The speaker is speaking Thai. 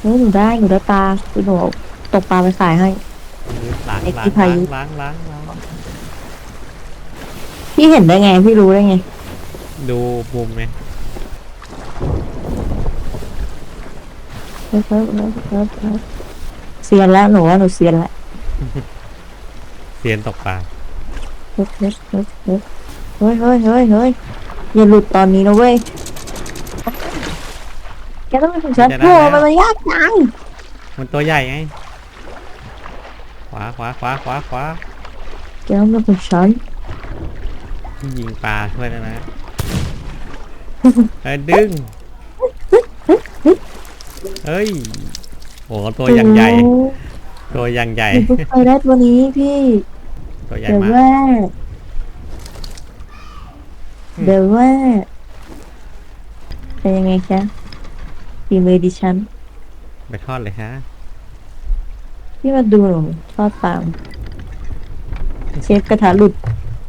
หนูหนูได้หนูได้ปลาคือหนูตกปลาไปขายให้ ล้างอ้ล้างพาล้ายุ งล้างล้างล้างพี่เห็นได้ไงพี่รู้ได้ไงดูมุมไหมเลิกเลิกเลิกเลิกเลิกเสียนแล้วหนูว่าหนูเสียนแล้วเซียนตกปลาเลิกเลิกเลิกเลิกเฮ้ยเฮ้ยเฮ้ยเฮ้ยอย่าหลุดตอนนี้นะเว้ย แกต้องเป็นของฉันโอ้มันมันยากจังมันตัวใหญ่ไง ขวาขวาขวาขวาขวาแกต้องเป็นของฉันยิงปลาช่วยนะนะเอ้ยดึง เฮ้ย โอ้ตัวอย่างใหญ่โอ้ตัวอย่างใหญ่หนูเพิ่งเคยได้ตัวนี้พี่ ตัวใหญ่เดี๋ยวมากว่าอืมเดี๋ยวว่าเป็นยังไงคะ ฝีมือดิฉันไปทอดเลยฮะพี่มาดูหนูทอดตาม เชฟกระทะหลุด